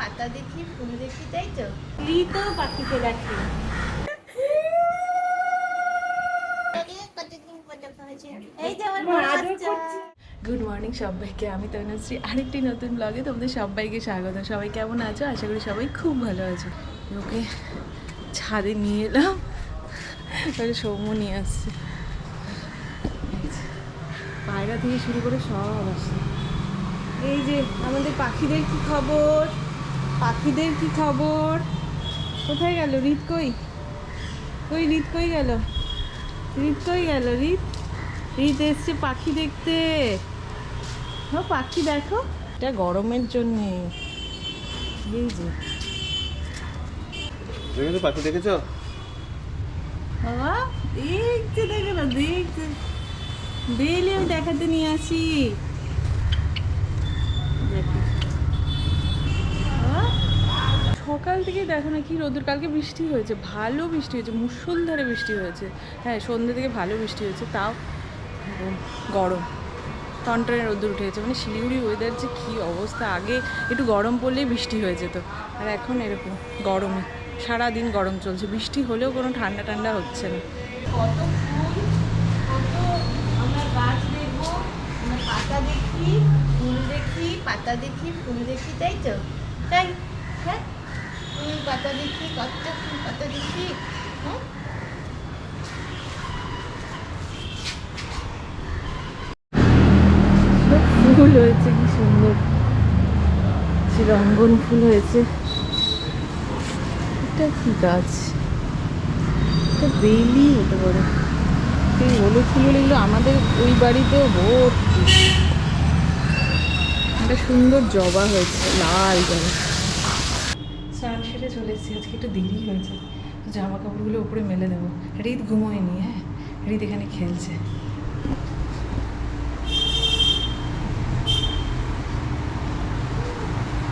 পাতা দেখি ফুল দেখি তাই তো? রিতো পাখিকে দেখে এই যে আমার বড় আদর বাচ্চা। করছে। গুড মর্নিং সবাইকে আমি তনুশ্রী আরেকটি নতুন ব্লগে তোমাদের সবাইকে স্বাগত। সবাই কেমন আছো? আশা করি সবাই খুব ভালো আছো। ওকে ছাদে নিয়ে এলাম। ওকে সৌম্য নিয়ে আসছে। পায়রা থেকে শুরু করে সব আসছে। এই যে আমাদের পাখিদের কি খবর? পাখিদের কি খবর? কোথায় গেল? রিত কই? কই রিত কই গেল? রিত কই গেল? রিত? রিত এসছে পাখি দেখতে। ও পাখি দেখো। এটা গরমের জন্যে। এই যে। দেখেছ পাখি দেখেছ? বাবা দেখতে দেখো না দেখতে। ডেইলি আমি দেখাতে নিয়ে আসি। দেখো বাবা, সকাল থেকে দেখো না কি রোদ্দুর, কালকে বৃষ্টি হয়েছে, ভালো বৃষ্টি হয়েছে, মুষলধারে বৃষ্টি হয়েছে। হ্যাঁ সন্ধ্যে থেকে ভালো বৃষ্টি হয়েছে, তাও গরম। টনটনে রোদ্দুর উঠে গেছে মানে শিলিগুড়ি ওয়েদার যে কী অবস্থা, আগে একটু গরম পড়লেই বৃষ্টি হয়ে যেত, আর এখন এরকম গরমে, সারাদিন গরম চলছে, বৃষ্টি হলেও কোনো ঠান্ডা ঠান্ডা হচ্ছে না। পাতা দেখি, ফুল দেখি, পাতা দেখি, ফুল দেখি, তাই তো? তাই হ্যাঁ। ফুল পাতা দেখি কত ফুল পাতা দেখি হ্যাঁ? ফুল হয়েছে, কি সুন্দর। ফুল হয়েছে। এটা কি গাছ? এটা বেলি হতে পারে এই হলুদ ফুলগুলো এগুলো আমাদের ওই বাড়িতেও ভর্তি। একটা সুন্দর জবা হয়েছে, লাল জবা। স্নান চলে এসেছি আজকে একটু দেরি হয়েছে তো জামা কাপড়গুলো উপরে মেলে দেবো। রিত ঘুমোয়নি হ্যাঁ? রিত এখানে খেলছে।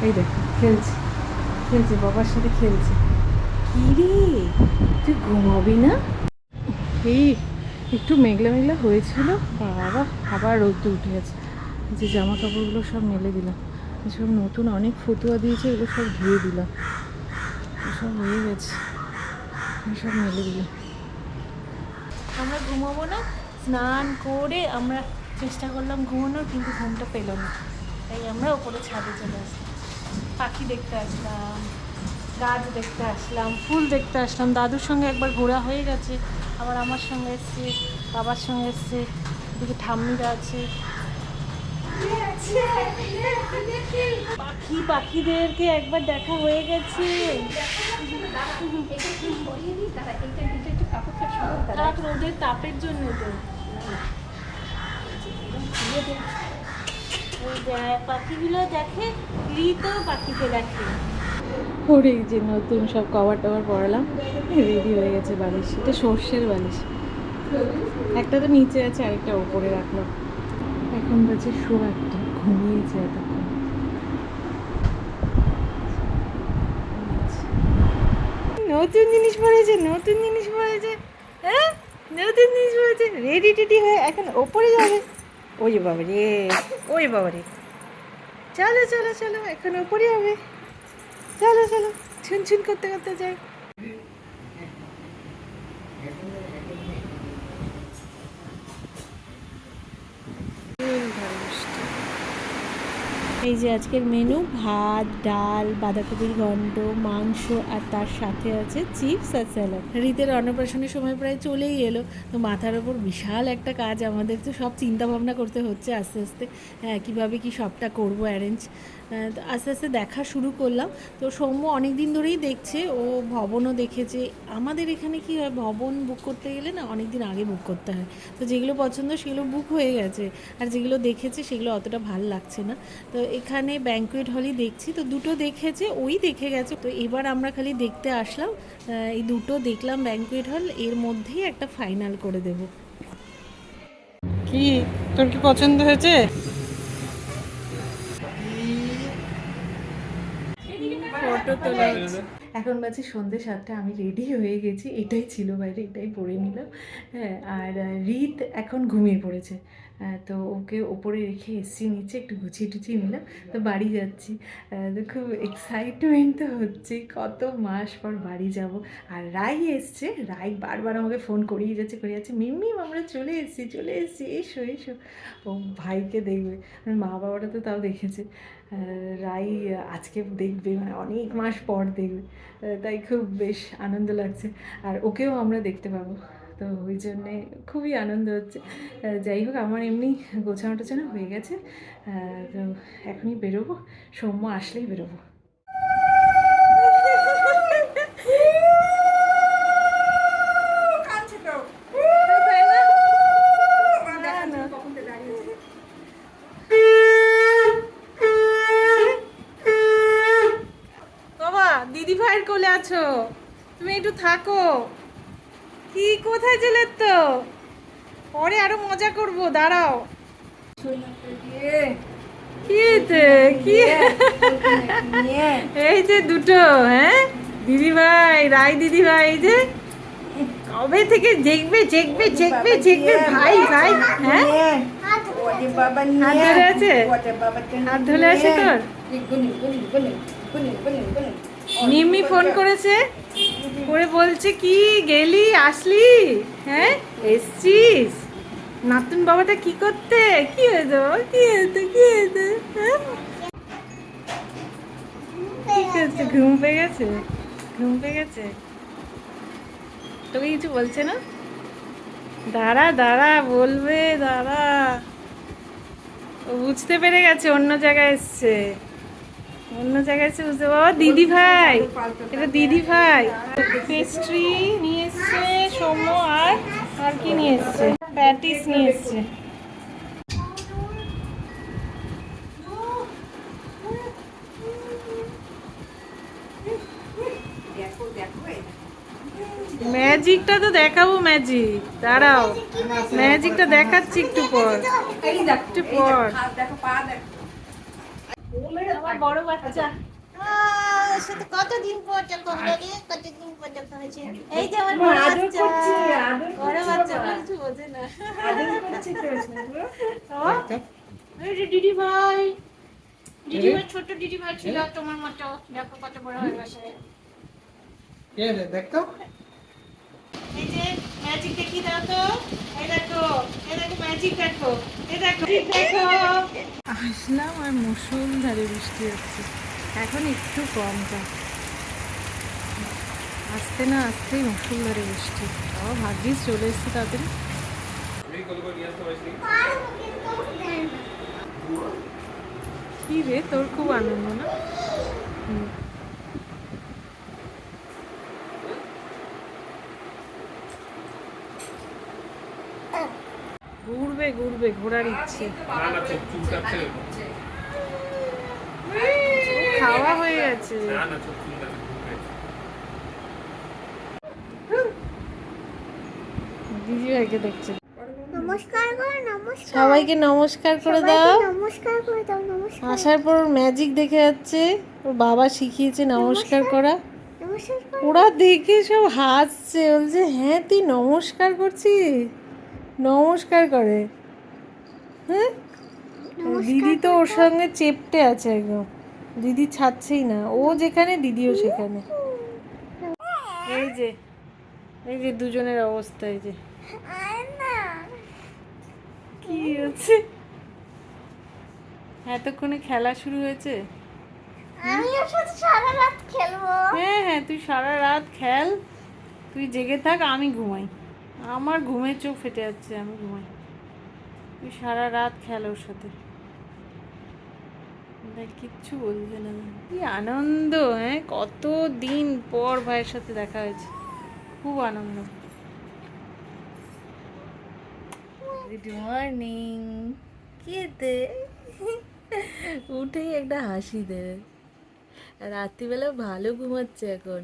এই দেখো, খেলছে। খেলছে, বাবার সাথে খেলছে। কি রে? তুই ঘুমাবি না? এই, একটু মেঘলা মেঘলা হয়েছিল। বাবা, আবার রোদ উঠে গেছে। যে জামা কাপড়গুলো সব মেলে দিলাম। সব নতুন অনেক ফতুয়া দিয়েছে, এগুলো সব ধুয়ে দিলাম। সব হয়ে গেছে। আমরা ঘুমাবো না। স্নান করে আমরা চেষ্টা করলাম ঘুমানোর, কিন্তু ঘুমটা পেল না। তাই আমরা ওপরে ছাদে চলে আসলাম। পাখি দেখতে আসলাম, গাছ দেখতে আসলাম, ফুল দেখতে আসলাম। দাদুর সঙ্গে একবার ঘোরা হয়ে গেছে, আবার আমার সঙ্গে এসছে, বাবার সঙ্গে এসছে, এদিকে ঠাম্মিরা আছে। পাখি পাখিদেরকে একবার দেখা হয়ে গেছে। রোদের তাপের জন্য তো। পাখিগুলো দেখে রিতো পাখিকে দেখে। ওর যে নতুন সব কভার টভার পড়ালাম রেডি হয়ে গেছে বালিশ, এটা সর্ষের বালিশ। একটা তো নিচে আছে, আরেকটা ওপরে রাখলাম। এখন বাজে শো একটা ঘুমিয়েছে এতক্ষণ নতুন জিনিস পড়েছে নতুন জিনিস পড়েছে হ্যাঁ? নতুন জিনিস পড়েছে রেডি টেডি হয়ে এখন ওপরে যাবে। ওই বাবা রে ওই বাবা রে চলো চলো চলো, এখন ওপরে হবে চলো চলো ছুন ছুন করতে করতে যাই। এই যে আজকের মেনু ভাত, ডাল, বাঁধাকপির ঘন্ট মাংস আর তার সাথে আছে চিপস আর স্যালাড রীতের অন্নপ্রাশনের সময় প্রায় চলেই এলো। তো মাথার ওপর বিশাল একটা কাজ আমাদের তো সব চিন্তা ভাবনা করতে হচ্ছে আস্তে আস্তে। হ্যাঁ কীভাবে কি সবটা করব অ্যারেঞ্জ তো আস্তে আস্তে দেখা শুরু করলাম। তো সৌম্য অনেক দিন ধরেই দেখছে, ও ভবনও দেখেছে। আমাদের এখানে কি হয়, ভবন বুক করতে গেলে না অনেক দিন আগে বুক করতে হয়। তো যেগুলো পছন্দ সেগুলো বুক হয়ে গেছে। আর যেগুলো দেখেছে সেগুলো অতটা ভালো লাগছে না। তো এখানে ব্যাঙ্কুয়েট হলই দেখছি। তো দুটো দেখেছে ওই দেখে গেছে। তো এবার আমরা খালি দেখতে আসলাম আহ, এই দুটো দেখলাম ব্যাঙ্কুয়েট হল এর মধ্যেই একটা ফাইনাল করে দেব। কি? তোর কি পছন্দ হয়েছে? ফটো তোলা এখন বাজে সন্ধ্যে সাতটা আমি রেডি হয়ে গেছি। এটাই ছিল বাইরে এটাই পরে নিলাম। হ্যাঁ আর রিত এখন ঘুমিয়ে পড়েছে। তো ওকে ওপরে রেখে এসছি, নিচে একটু গুছিয়ে টুছিয়ে নিলাম, তো বাড়ি যাচ্ছি। তো খুব এক্সাইটমেন্ট তো হচ্ছে কত মাস পর বাড়ি যাব। আর রাই এসছে, রাই বারবার আমাকে ফোন করিয়ে যাচ্ছে করে যাচ্ছে, মিমিম, আমরা চলে এসেছি চলে এসেছি, এসো এসো। ও ভাইকে দেখবে মা বাবাটা তো তাও দেখেছে। রাই আজকে দেখবে মানে অনেক মাস পর দেখবে। তাই খুব বেশ আনন্দ লাগছে। আর ওকেও আমরা দেখতে পাবো। তো ওই জন্যে খুবই আনন্দ হচ্ছে। যাই হোক, আমার এমনি গোছানো টোছানো হয়ে গেছে। তো এখনই বেরোবো। সৌম্য আসলেই বেরোবো। দিদি ভাইয়ের কোলে আছো। তুমি একটু থাকো। কোথায় চলে তো? পরে আরও মজা করব, দাঁড়াও। কি এই যে দুটো হ্যাঁ? দিদি ভাই রাই দিদি ভাই যে। কবে থেকে দেখবে দেখবে দেখবে দেখবে, ভাই ভাই হ্যাঁ? হাত ফোন করেছে? করে বলছে, কি, গেলি, আসলি? হ্যাঁ এসছিস? নাতুন বাবাটা কি করতে? কি হয়েছে বাবা? কি হয়েছে? কি হয়েছে? হ্যাঁ? ঘুম পেয়ে গেছে? ঘুম পেয়ে গেছে? তোকে কিছু বলছে না? দাঁড়া দাঁড়া, বলবে, দাঁড়া। বুঝতে পেরে গেছে, অন্য জায়গায় এসছে। অন্য জায়গায় বুঝতে বাবা দিদি ভাই এটা দিদি ভাই পেস্ট্রি নিয়ে এসছে সৌম্য আর আর কি নিয়ে এসছে প্যাটিস নিয়ে এসছে ম্যাজিকটা তো দেখাবো ম্যাজিক দাঁড়াও ম্যাজিকটা দেখাচ্ছি একটু পর একটু পর আমার বড় বাচ্চা। কতদিন পর্যন্ত লাগে কতদিন পর্যন্ত হয়েছে? এই যে আমার বড় বাচ্চা। বড় বাচ্চা কিছু বোঝে না। দিদি ভাই। দিদি ভাই ছোট দিদি ভাই ছিল তোমার মতো। দেখো কত বড় হয়ে গেছে। এই যে ম্যাজিক দেখি দাও তো। দেখো এই দেখো ম্যাজিক দেখো এই দেখো দেখো। আসলাম আর মুসুলধারে বৃষ্টি হচ্ছে। এখন একটু কমটা আসতে না আসতেই মুসুলধারে বৃষ্টি। তাও ভাগ্যিস চলে এসছি তাড়াতাড়ি। কি রে তোর খুব আনন্দ না? ঘুরবে ঘোরার ইচ্ছে। খাওয়া হয়ে গেছে। দিদি ভাইকে দেখছে। নমস্কার নমস্কার। সবাইকে নমস্কার করে দাও। নমস্কার করে দাও নমস্কার। আসার পর ম্যাজিক দেখে যাচ্ছে। ওর বাবা শিখিয়েছে নমস্কার করা। ওরা দেখে সব হাসছে বলছে হ্যাঁ তুই নমস্কার করছিস? নমস্কার করে। হ্যাঁ? দিদি তো ওর সঙ্গে চেপটে আছে একদম। দিদি ছাড়ছেই না। ও যেখানে দিদিও সেখানে। এই যে এই যে দুজনের অবস্থা এই যে। কি হচ্ছে? এতক্ষণে খেলা শুরু হয়েছে? আমি ওর সাথে সারা রাত খেলব। হ্যাঁ হ্যাঁ তুই সারা রাত খেল। তুই জেগে থাক আমি ঘুমাই। আমার ঘুমের চোখ ফেটে যাচ্ছে আমি ঘুমাই। তুই সারা রাত খেল ওর সাথে। কিচ্ছু বলছে না। কি আনন্দ হ্যাঁ? কত দিন পর ভাইয়ের সাথে দেখা হয়েছে। খুব আনন্দ। গুড মর্নিং কি দে উঠেই একটা হাসি দেবে রাত্রিবেলা ভালো ঘুমাচ্ছে এখন।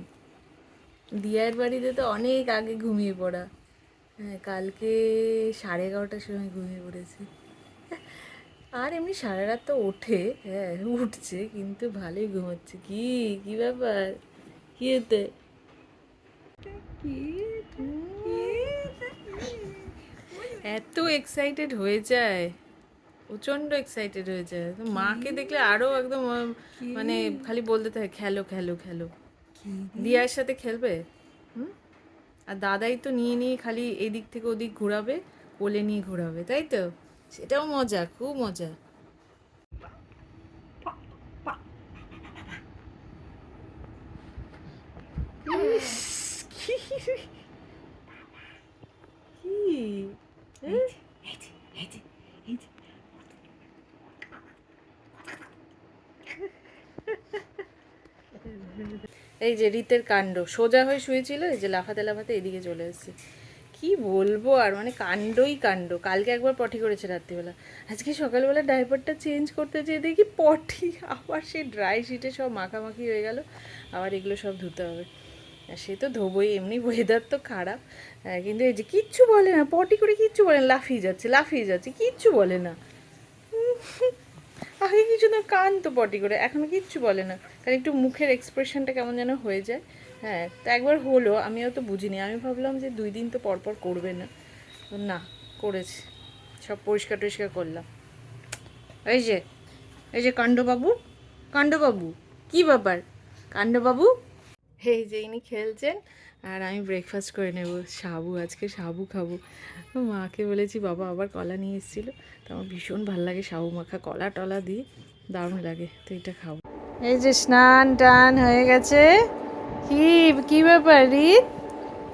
দিয়ার বাড়িতে তো অনেক আগে ঘুমিয়ে পড়া। হ্যাঁ কালকে সাড়ে এগারোটার সময় ঘুমিয়ে পড়েছে। আর এমনি সারা রাত তো ওঠে হ্যাঁ উঠছে কিন্তু ভালোই ঘুমাচ্ছে। কি কি ব্যাপার? কি এতে এত এক্সাইটেড হয়ে যায় প্রচণ্ড এক্সাইটেড হয়ে যায়। তো মাকে দেখলে আরও একদম মানে খালি বলতে থাকে খেলো খেলো খেলো। দিয়ার সাথে খেলবে? আর দাদাই তো নিয়ে নিয়ে খালি এদিক থেকে ওদিক ঘোরাবে, কোলে নিয়ে ঘোরাবে, তাই তো? সেটাও মজা, খুব মজা। কি কি এ? এই যে রীতের কাণ্ড, সোজা হয়ে শুয়েছিল, এই যে লাফাতে লাফাতে এদিকে চলে এসেছে। কি বলব আর মানে কাণ্ডই কাণ্ড, কালকে একবার পটি করেছে রাত্রিবেলা। আজকে সকালবেলা ডাইপারটা চেঞ্জ করতে যেয়ে দেখি পটি, আবার সেই ড্রাই শিটে সব মাখামাখি হয়ে গেল, আবার এগুলো সব ধুতে হবে। সে তো ধোবই, এমনি ওয়েদার তো খারাপ। কিন্তু এই যে কিচ্ছু বলে না, পটি করে কিচ্ছু বলে না, লাফিয়ে যাচ্ছে লাফিয়ে যাচ্ছে, কিচ্ছু বলে না। আগে কিছু না কান তো পটি করে। এখনও কিচ্ছু বলে না। কারণ একটু মুখের এক্সপ্রেশনটা কেমন যেন হয়ে যায়। হ্যাঁ তো একবার হলো, আমিও তো বুঝিনি। আমি ভাবলাম যে দুই দিন তো পরপর করবে না। না, করেছে। সব পরিষ্কার টরিষ্কার করলাম। এই যে এই যে কাণ্ডবাবু কাণ্ডবাবু, কি ব্যাপার? কাণ্ডবাবু? এই যে ইনি খেলছেন। আর আমি ব্রেকফাস্ট করে নেব। সাবু আজকে সাবু খাব। মাকে বলেছি, বাবা, আবার কলা নিয়ে এসেছিল। তো আমার ভীষণ ভালো লাগে সাবু মাখা। কলা টলা দিয়ে দারুণ লাগে, তো এটা খাব। এই যে স্নান টান হয়ে গেছে। কি কি ব্যাপার রিত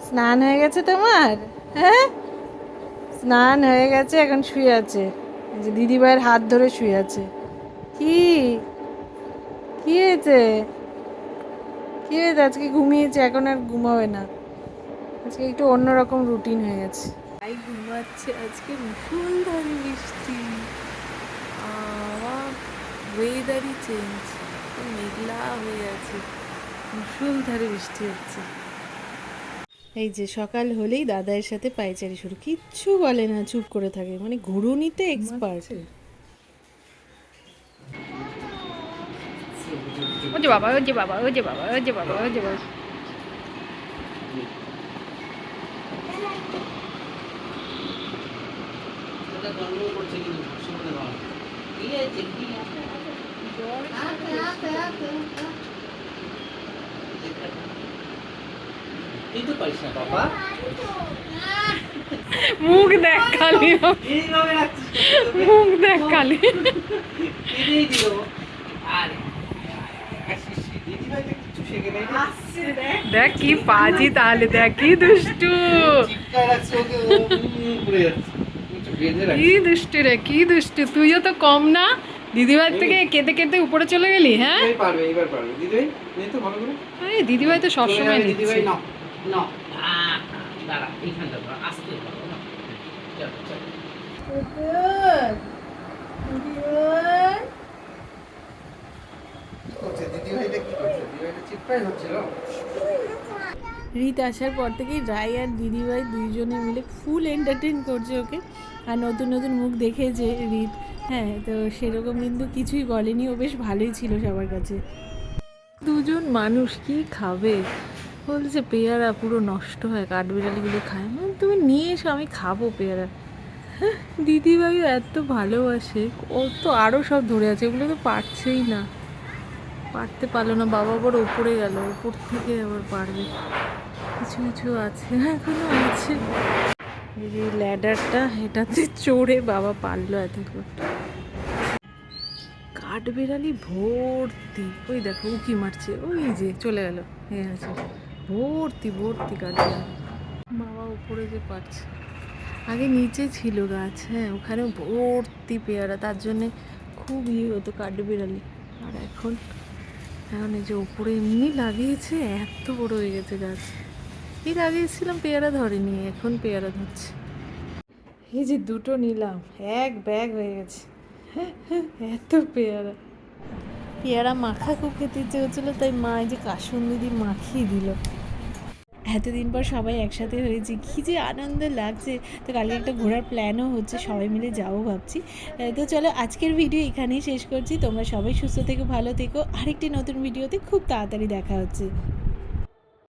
স্নান হয়ে গেছে তোমার? হ্যাঁ? স্নান হয়ে গেছে, এখন শুয়ে আছে। এই যে দিদিভাইয়ের হাত ধরে শুয়ে আছে। কি? কি হয়েছে? কি হয়েছে আজকে ঘুমিয়েছে এখন আর ঘুমাবে না। আজকে একটু অন্যরকম রুটিন হয়ে গেছে। তাই ঘুমাচ্ছে আজকে মুসুলধারে বৃষ্টি ওয়েদারই চেঞ্জ মেঘলা হয়ে আছে। মুসুলধারে বৃষ্টি হচ্ছে। এই যে সকাল হলেই দাদার সাথে পায়চারি শুরু। কিচ্ছু বলে না চুপ করে থাকে। মানে ঘুরুনিতে এক্সপার্ট যে বাবা ও যে বাবা ও যে বাবা ও যে বাবা ও যে বাবা। মুখ দেখ খালি। মুখ দেখ খালি এটাই দিল আরে দিদিভাই তো কিছু শেখে নাই দেখ কি পাজি তাহলে দেখ কি দুষ্টু। কি দুষ্টু রে কি দুষ্টু। তুইও তো কম না। দিদিভাই থেকে কেঁদে কেঁদে উপরে চলে গেলি হ্যাঁ? দিদিভাই পারবে এবার পারবে। দিদিভাই নে তো ভালো করে। এই দিদিভাই তো সবসময় দিদিভাই নাও নাও। দাঁড়া এইখানটা আস্তে চল চল করছে। দিদিভাইটা রিত আসার পর থেকেই রায় আর দিদিভাই দুইজনে মিলে ফুল এন্টারটেন করছে ওকে। আর নতুন নতুন মুখ দেখেছে রিত হ্যাঁ তো সেরকম কিন্তু কিছুই বলেনি ও বেশ ভালোই ছিল সবার কাছে। দুজন মানুষ কি খাবে? বলছে পেয়ারা পুরো নষ্ট হয় কাঠবিড়ালিগুলো খায়। বললাম, তুমি নিয়ে এসো আমি খাব পেয়ারা। দিদিভাইও এত ভালোবাসে ও তো আরও সব ধরে আছে ওগুলো তো পারছেই না। পারতে পারল না, বাবা আবার ওপরে গেল ওপর থেকে আবার পারবে। কিছু কিছু আছে, এখনও আছে। এই ল্যাডারটা এটাতে চড়ে বাবা পারল এতক্ষণ কাঠবেড়ালি ভর্তি, ওই দেখো, উকি মারছে, ওই যে চলে গেল। হ্যাঁ আছে। ভর্তি ভর্তি কাঠবেড়ালি। বাবা উপরে যে পারছে। আগে নিচে ছিল গাছ হ্যাঁ ওখানে ভর্তি পেয়ারা, তার জন্যে খুব ইয়ে হতো কাঠবেড়ালি। আর এখন এখন এই যে উপরে এমনি লাগিয়েছে, এত বড় হয়ে গেছে গাছ। এই লাগিয়েছিলাম পেয়ারা ধরেনি, এখন পেয়ারা ধরছে। এই যে দুটো নিলাম, এক ব্যাগ হয়ে গেছে। এত পেয়ারা। পেয়ারা মাখা খুব খেতে ইচ্ছে হচ্ছিল তাই মা এই যে কাশুন দিদি মাখিয়ে দিল। এতদিন পর সবাই একসাথে হয়েছি। কী যে আনন্দ লাগছে। তো কালকে একটা ঘোরার প্ল্যানও হচ্ছে, সবাই মিলে যাব ভাবছি। তো চলো আজকের ভিডিও এখানেই শেষ করছি। তোমরা সবাই সুস্থ থেকো, ভালো থেকো। আরেকটি নতুন ভিডিওতে খুব তাড়াতাড়ি দেখা হচ্ছে।